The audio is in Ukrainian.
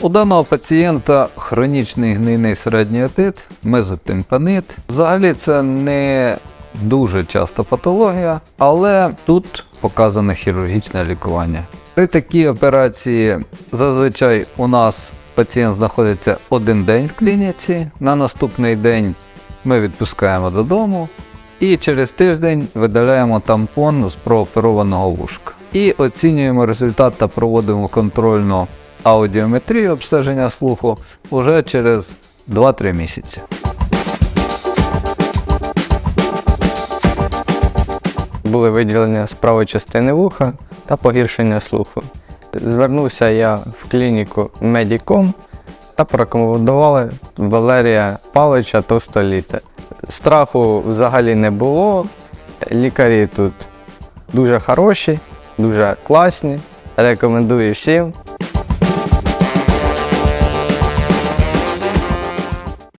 У даного пацієнта хронічний гнійний середній отит, мезотимпанит. Взагалі це не дуже часто патологія, але тут показане хірургічне лікування. При такій операції зазвичай у нас пацієнт знаходиться один день в клініці. На наступний день ми відпускаємо додому і через тиждень видаляємо тампон з прооперованого вушка. І оцінюємо результат та проводимо контрольну аудіометрію обстеження слуху уже через 2-3 місяці. Були виділення з правої частини вуха та погіршення слуху. Звернувся я в клініку Medicom та порекомендували Валерія Павловича Товстоліта. Страху взагалі не було. Лікарі тут дуже хороші, дуже класні. Рекомендую всім.